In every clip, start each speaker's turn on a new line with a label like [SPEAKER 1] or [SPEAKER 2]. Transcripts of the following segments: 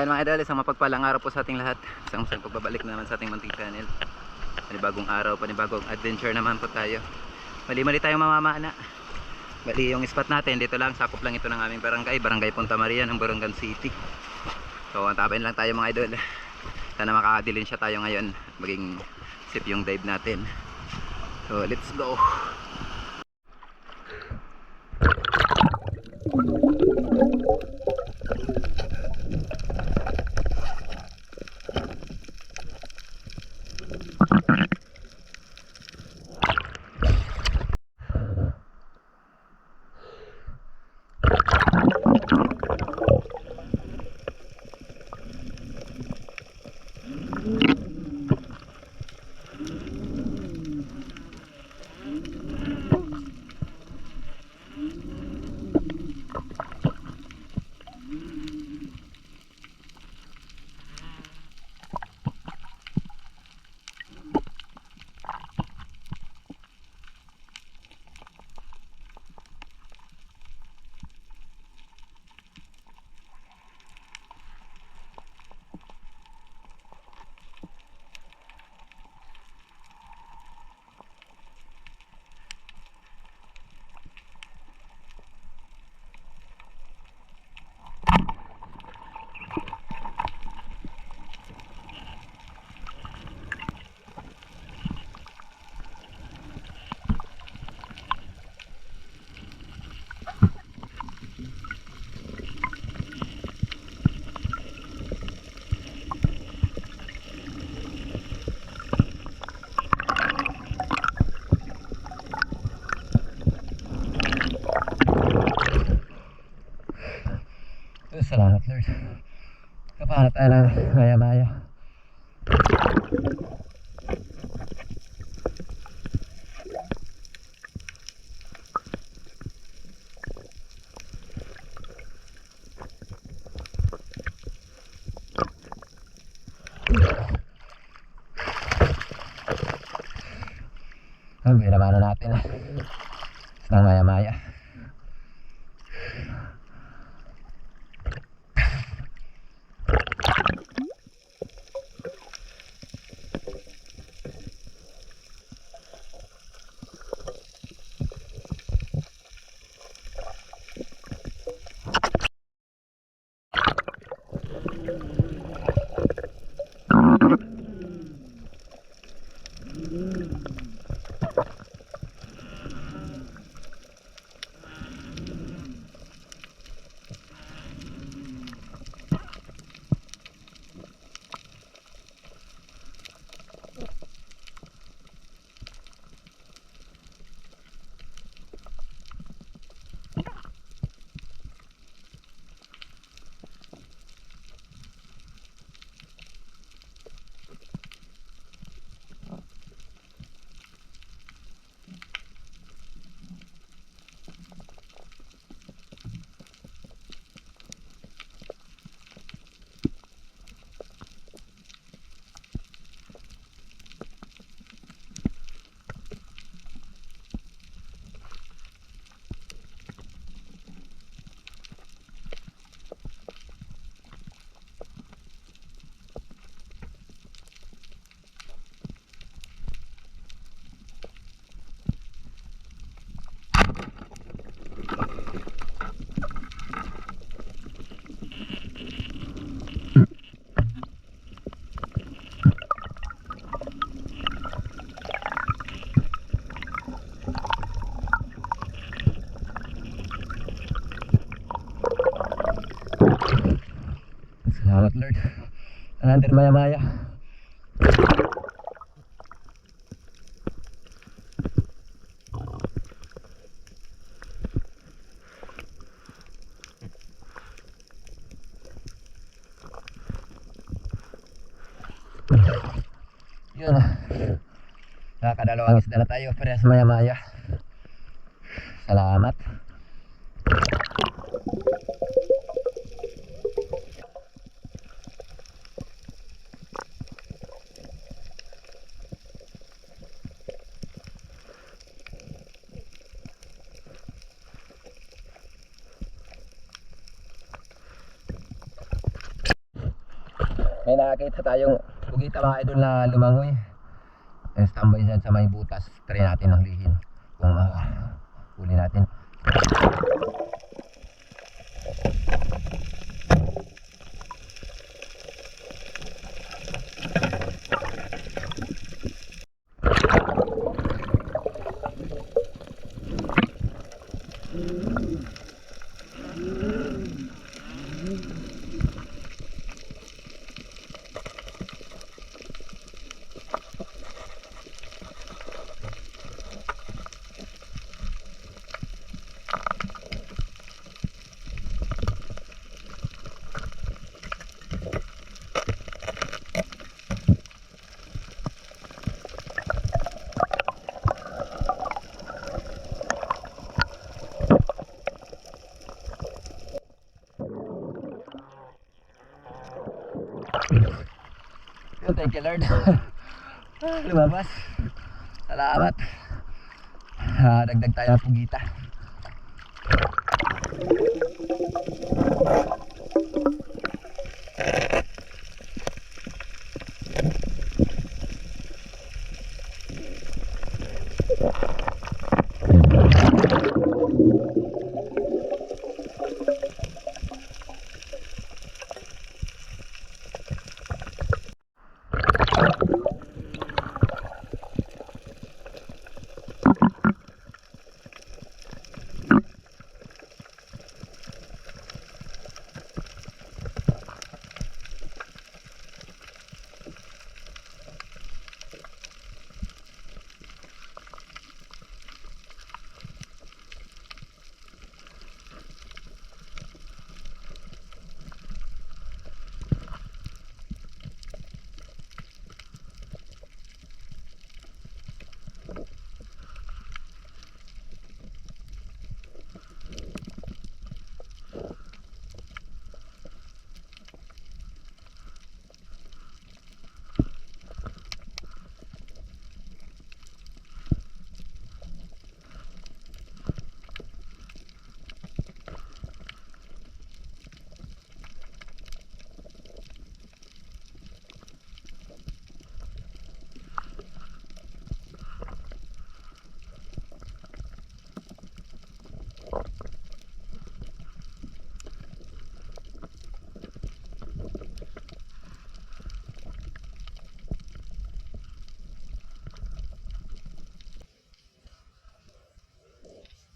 [SPEAKER 1] ayun mga idol, isang mapagpalang araw po sa ating lahat. Isang isang pagbabalik na naman sa ating munting channel. Panibagong araw, panibagong adventure naman po tayo. Mali-mali tayong mamamana. Bali yung spot natin, dito lang, sakop lang ito ng aming barangay, Barangay Punta Maria ng Borongan City. So, antabayin lang tayo mga idol. Sana makakadilin siya tayo ngayon. Maging sip yung dive natin. So, let's go. なるほど。Salamat Lord. Kapahanap tayo ng maya-maya. Ang binabana natin. Ng maya-maya. Salamat Lord. Another maya-maya. Nakakadalawang ah. isda na tayo, parehas maya-maya. Salamat. May nakakita tayong bugita mga idol na lumangoy. Eh, standby dyan sa may butas. Try natin ang lihin. Kung uh, huli natin. Thank you Lord. Lumabas. Salamat. Ah, dagdag tayo ng pugita.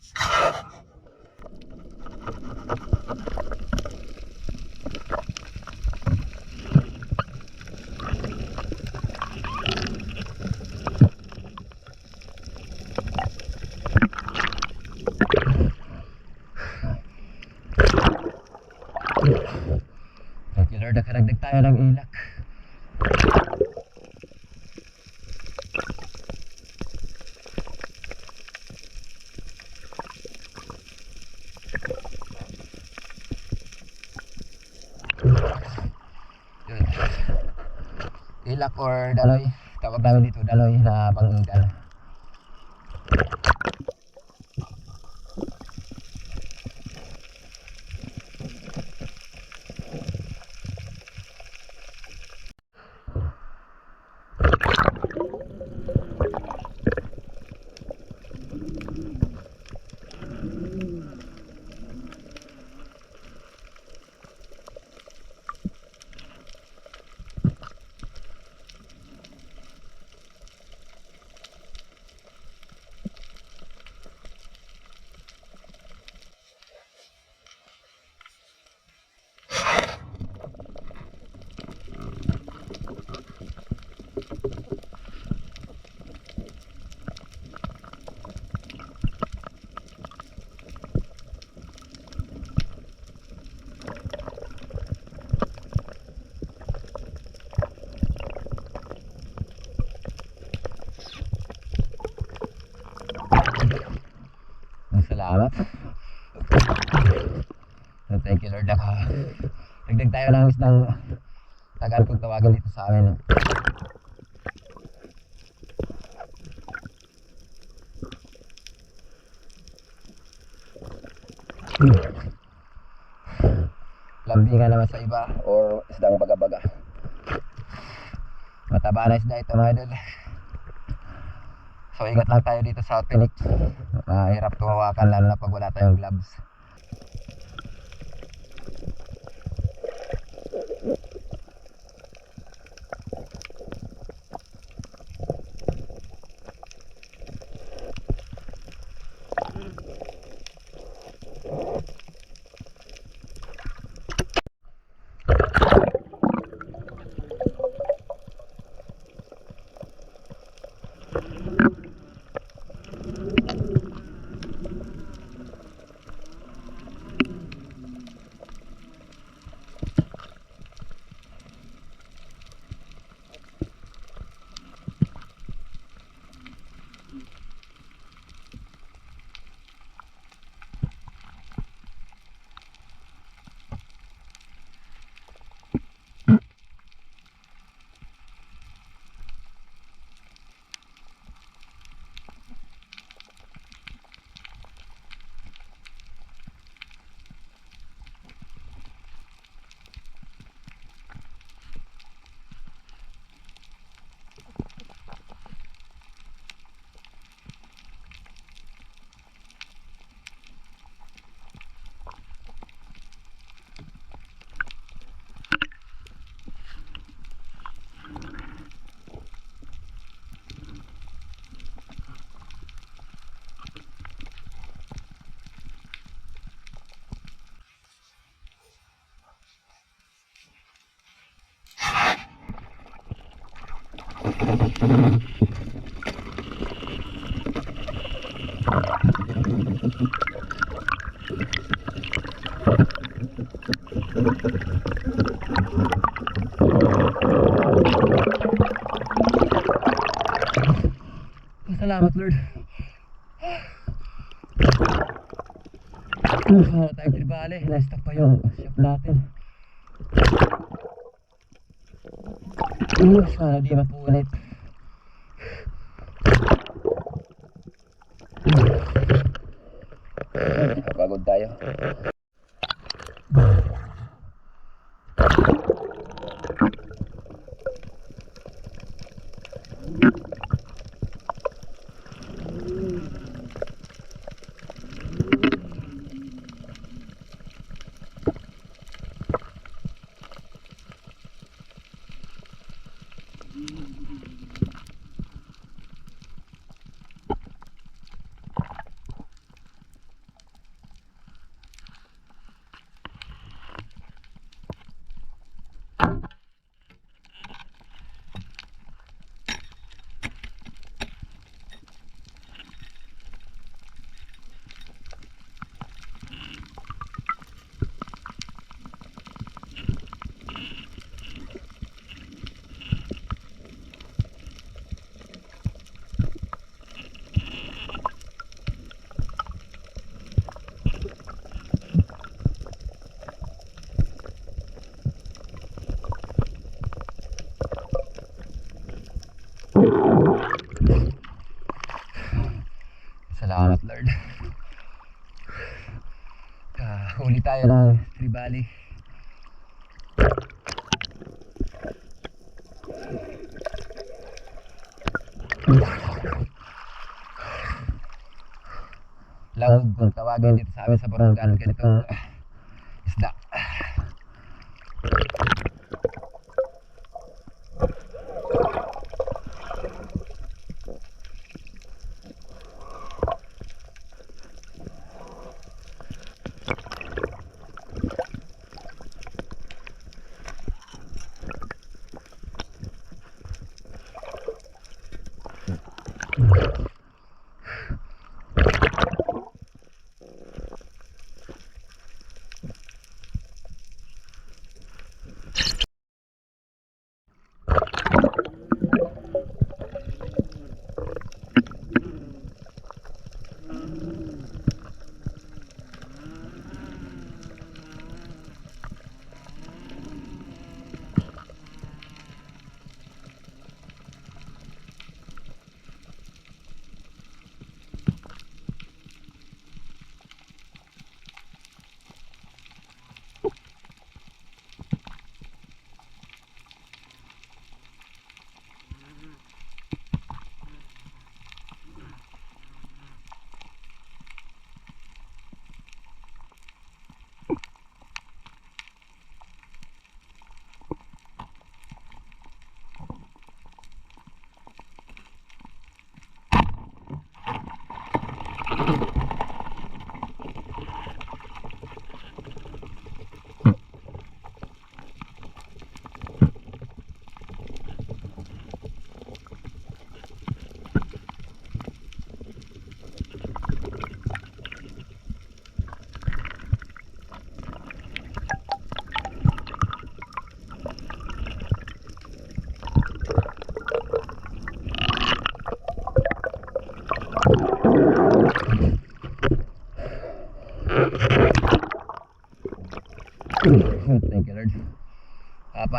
[SPEAKER 1] you Ilak or daloy. Tawag namin dito daloy na pangingal. or isdang baga-baga. Mataba na isda ito mga idol. So ingat lang tayo dito sa Felix. Mahirap uh, tumawakan lalo na pag wala tayong gloves. Salamat Lord. Para tayo tribale, na-stock pa yung shop natin. Uh, sana di mapunit. Tawagin dito sa amin sa barangay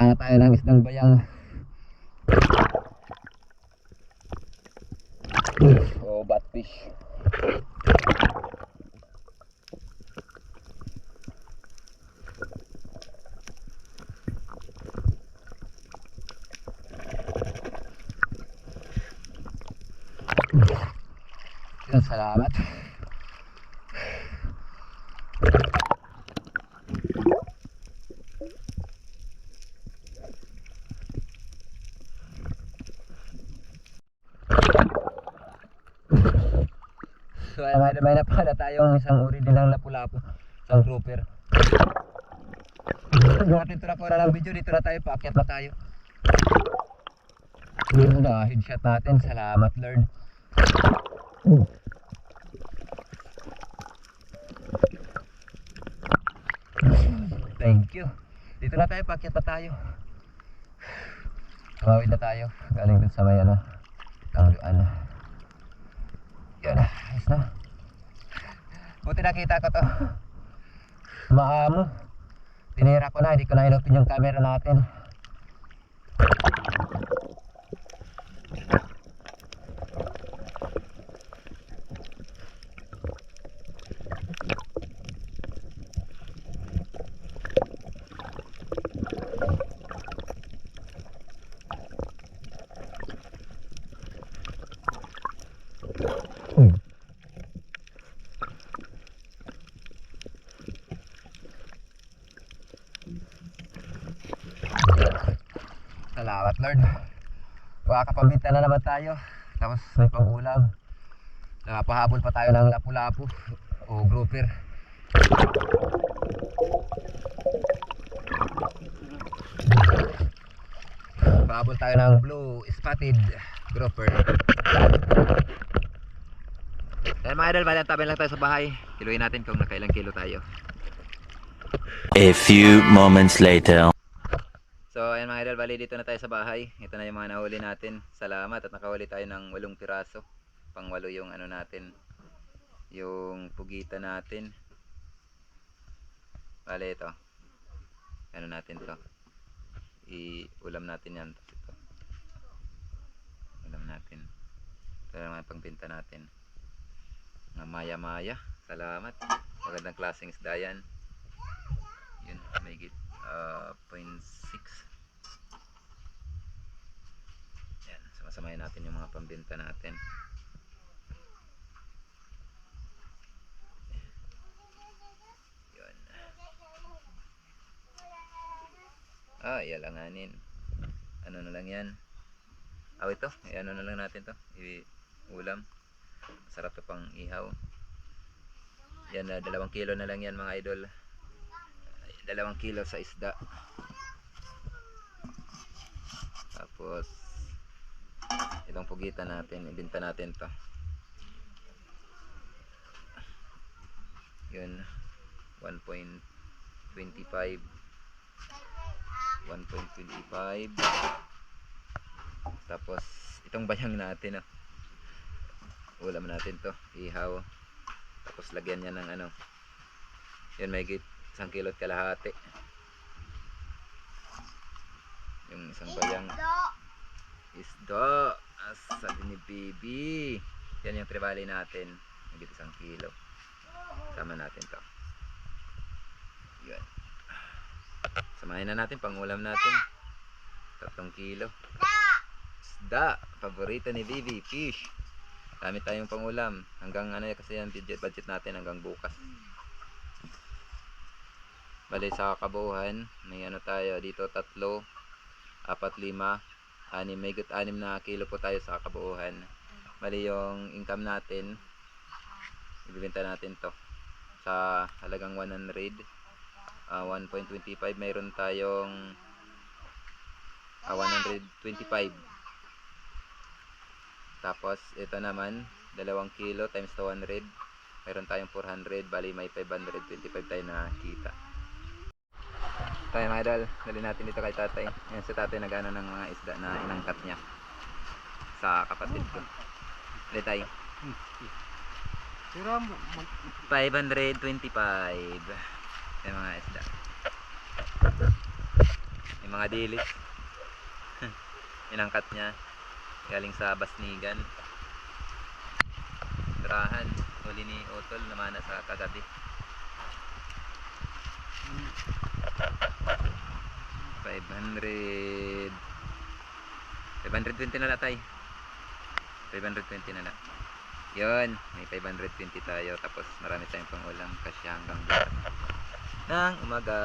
[SPEAKER 1] Kapanga tayo ng isdang bayang. Oh, batfish. Salamat. So ay may, napala tayong isang uri din ng lapu-lapu, isang grouper. Yung ating tura po na lang video, dito na tayo, paakyat na tayo. Yun na, headshot natin, salamat Lord. Thank you. Dito na tayo, paakyat na tayo. Tumawid na tayo, galing dun sa may ano, tangluan. Yun, ayos na. Buti nakita ko to. Maamo. Tinira ko na, hindi ko na inopin yung camera natin. Salamat Lord. Makakapabita na naman tayo. Tapos may pangulam. Nakapahabol pa tayo ng lapu-lapu o grouper. Pahabol tayo ng blue spotted grouper. Ayan mga idol, bali tabi lang tayo sa bahay. Kiluin natin kung nakailang kilo tayo.
[SPEAKER 2] A few moments later.
[SPEAKER 1] So ayan mga idol, bali dito na tayo sa bahay. Ito na yung mga nahuli natin. Salamat at nakahuli tayo ng walong piraso. Pang walo yung ano natin. Yung pugita natin. Bali ito. Ano natin to. I-ulam natin yan. Ito. Ulam natin. Ito yung mga pangbenta natin. Maya-maya. Salamat. Magandang klaseng isda yan. Yun, may git uh, 0.6 yan, sumasamahin natin yung mga pambenta natin. Yun. Ah, ialanganin ano na lang yan? Ah, ito, eh, ano na lang natin to? I ulam sarap to pang ihaw. Yan, ah, dalawang kilo na lang yan mga idol dalawang kilo sa isda. Tapos itong pugitan natin ibenta natin to. Yun 1.25 1.25 tapos itong bayang natin oh. ulam natin to ihaw. Tapos lagyan niya ng ano. Yun may git isang kilot kalahati. Yung isang bayang isda. as sabi ni baby yan yung tribali natin. Higit isang kilo. Sama natin to. Yun. Samahin na natin pangulam natin. Tatlong kilo. Isda. Paborito ni baby fish. Dami tayong pangulam. Hanggang ano kasi yan budget, budget natin hanggang bukas Bali sa kabuuhan, may ano tayo dito tatlo, apat, lima, anim, may gut anim na kilo po tayo sa kabuuhan. Bali yung income natin
[SPEAKER 3] ibibenta natin to. Sa halagang 100 ah, 1.25 mayroon tayong ah, 125 tapos ito naman dalawang kilo times 200 mayroon tayong 400 bali may 525 tayo na kita tayo mga idol. Dali natin dito kay tatay. Yan si tatay nagano ng mga isda na inangkat niya sa kapatid ko. Dali tayo
[SPEAKER 2] Pero mag
[SPEAKER 3] 525 yung mga isda. Yung mga dilis inangkat niya. Galing sa Basnigan. Tirahan. Huli ni Otol naman sa kagabi Five hundred. 520 na lang tay. 520 na lang. Yun may 520 tayo tapos marami tayong pang ulam kasi hanggang ng umaga